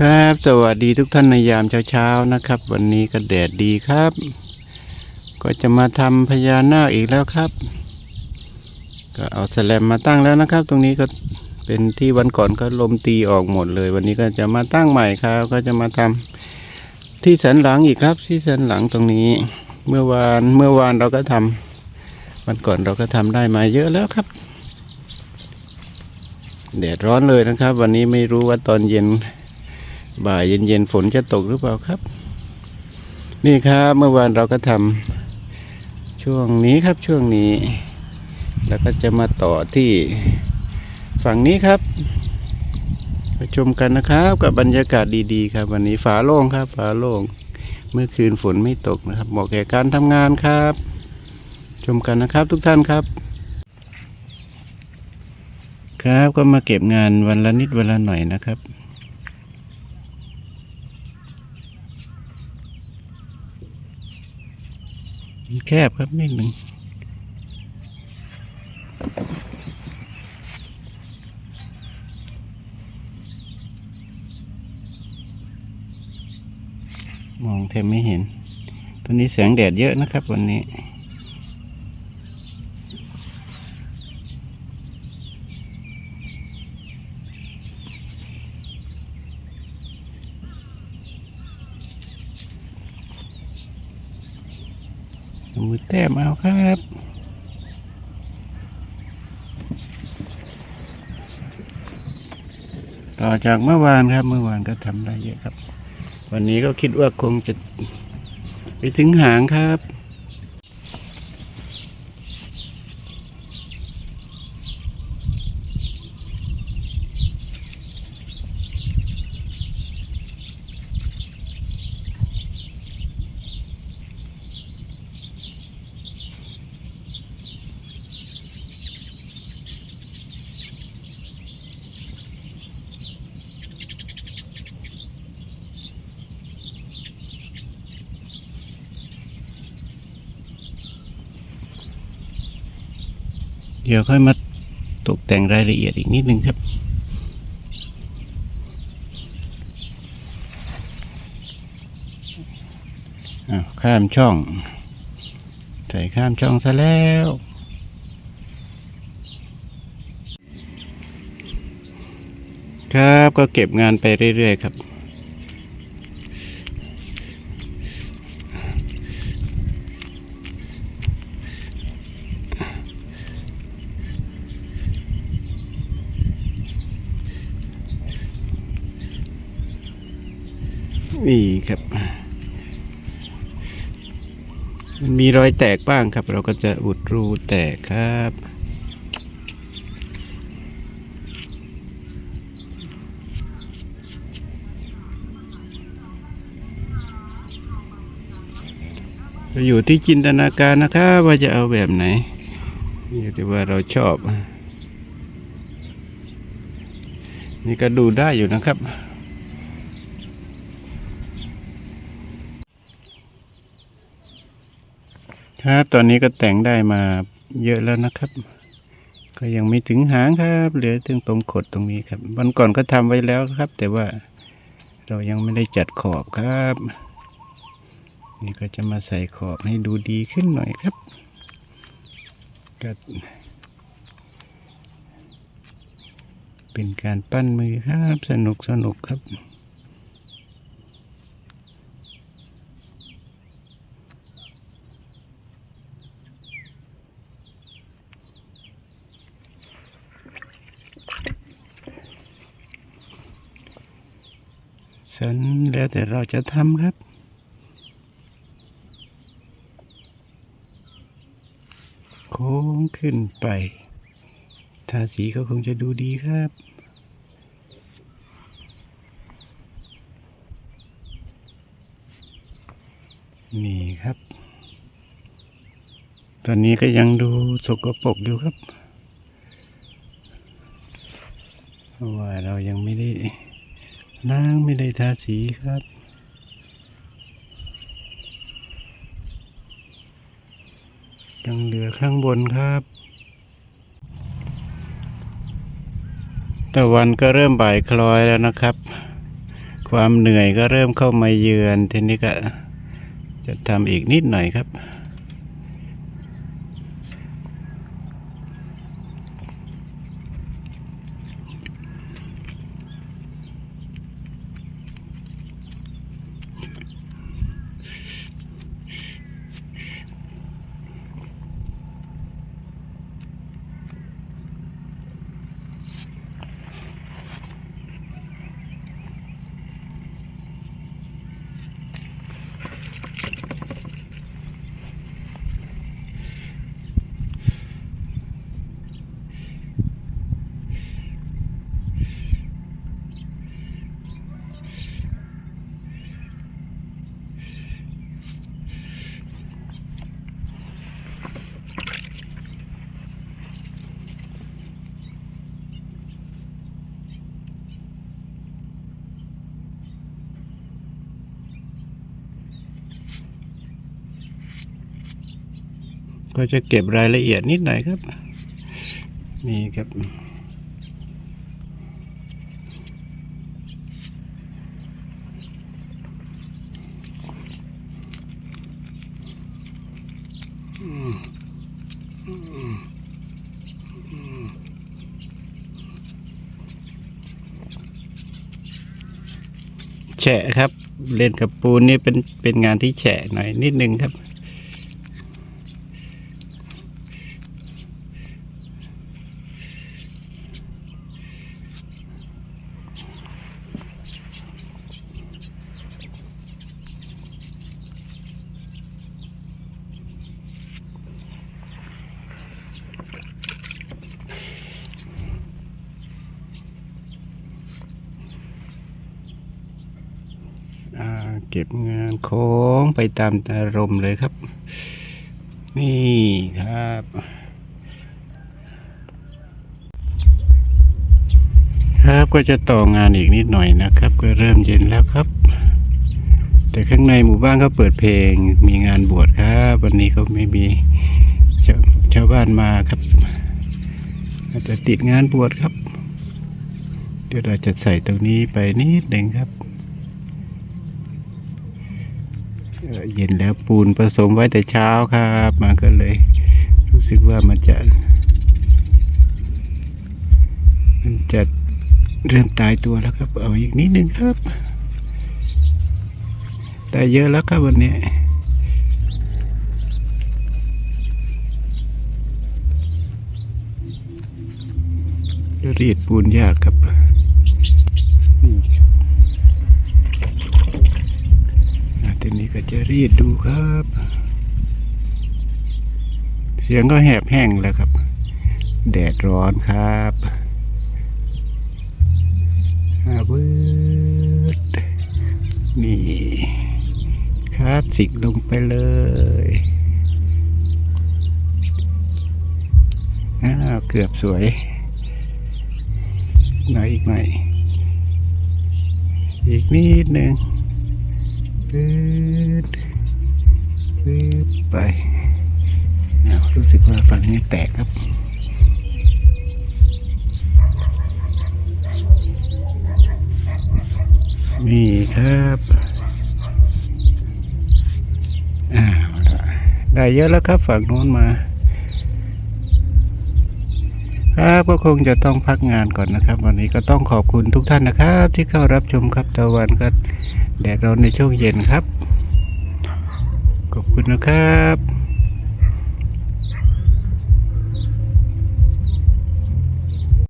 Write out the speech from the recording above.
ครับ สวัสดีทุกท่านในยามเช้าๆนะครับ วันนี้ก็แดดดีครับ ก็จะมาทำพญานาคอีกแล้วครับ ก็เอาแสลมมาตั้งแล้วนะครับ ตรงนี้ก็เป็นที่วันก่อนก็ลมตีออกหมดเลย วันนี้ก็จะมาตั้งใหม่ครับ ก็จะมาทำที่สันหลังอีกครับ ที่สันหลังตรงนี้ เมื่อวานเมื่อวานเราก็ทำวันก่อนเราก็ทำได้มาเยอะแล้วครับแดดร้อนเลยนะครับ วันนี้ไม่รู้ว่าตอนเย็น บ่ายเย็นๆฝนจะตกหรือเปล่าครับ นี่ครับเมื่อวานเราก็ทำช่วงนี้ครับช่วงนี้ แล้วก็จะมาต่อที่ฝั่งนี้ครับไปชมกันนะครับ กับบรรยากาศดีๆ ครับ วันนี้ฝาโล่งครับฝาโล่งเมื่อคืนฝนไม่ตกนะครับเหมาะแก่การทำงานครับ ชมกันนะครับทุกท่านครับ ครับก็มาเก็บงานวันละนิดวันละหน่อยนะครับ แคบครับนิดหนึ่งมองแทบไม่เห็น ตอนนี้แสงแดดเยอะนะครับวันนี้ มือแต้มเอาครับต่อจากเมื่อวานครับเมื่อวานก็ทำได้เยอะครับ วันนี้ก็คิดว่าคงจะไปถึงหางครับ เดี๋ยวค่อยมาตกแต่งรายละเอียดอีกนิดนึงครับ ข้ามช่อง ใส่ข้ามช่องซะแล้วครับก็เก็บงานไปเรื่อย ๆ ครับ นี่ครับ มันมีรอยแตกบ้างครับ เราก็จะอุดรูแตกครับอยู่ที่จินตนาการนะครับว่าจะเอาแบบไหนอยู่ที่ว่าเราชอบ นี่ก็ดูได้อยู่นะครับ ครับ ตอนนี้ก็แต่งได้มาเยอะแล้วนะครับ ก็ยังไม่ถึงหางครับเหลือถึงตรงขดตรงนี้ครับ วันก่อนก็ทำไว้แล้วครับ แต่ว่าเรายังไม่ได้จัดขอบครับ นี่ก็จะมาใส่ขอบให้ดูดีขึ้นหน่อยครับก็เป็นการปั้นมือครับ สนุกสนุกครับ ฉันแล้วแต่เราจะทำครับโค้งขึ้นไป ทาสีก็คงจะดูดีครับนี่ครับ ตอนนี้ก็ยังดูสกปรกอยู่ครับ เพราะว่าเรายังไม่ได้ ล้างไม่ได้ทาสีครับ ยังเหลือข้างบนครับ ตะวันก็เริ่มบ่ายคล้อยแล้วนะครับ ความเหนื่อยก็เริ่มเข้ามาเยือน ทีนี้ก็จะทำอีกนิดหน่อยครับ ก็จะเก็บรายละเอียดนิดหน่อยครับ นี่ครับ แฉะครับ เล่นกับปูนนี่เป็นเป็นงานที่แฉะหน่อยนิดนึงครับ อ่า เก็บงานโค้งไปตามอารมณ์เลยครับ นี่ครับครับก็จะต่องานอีกนิดหน่อยนะครับ ก็เริ่มเย็นแล้วครับ แต่ข้างในหมู่บ้านเขาเปิดเพลงมีงานบวชครับ วันนี้ก็ไม่มีชาวชาวบ้านมาครับอาจจะติดงานบวชครับ เดี๋ยวเราจะใส่ตรงนี้ไปนิดหนึ่งครับ เย็นแล้วปูนผสมไว้แต่เช้าครับมันก็เลย รู้สึกว่ามันจะ มันจะเริ่มตายตัวแล้วครับ เอาอีกนิดนึงครับได้เยอะแล้วครับวันนี้รีดปูนยากครับนี่ครับอะที นี้ก็จะรีดดูครับ เสียงก็แหบแห้งแล้วครับ แดดร้อนครับอาเบิดนี่คลาสสิกลงไปเลยอ้าวเกือบสวย หน่อยอีกหน่อย อีกนิดหนึ่ง ปืดปืดไปอ้วรู้สึกว่าฝั่งนี้แตกครับนี่ครับอ้าวละได้เยอะแล้วครับฝั่งโน้นมา ครับก็คงจะต้องพักงานก่อนนะครับ วันนี้ก็ต้องขอบคุณทุกท่านนะครับ ที่เข้ารับชมครับตะวันก็ แดดร้อนในช่วงเย็นครับ ขอบคุณนะครับ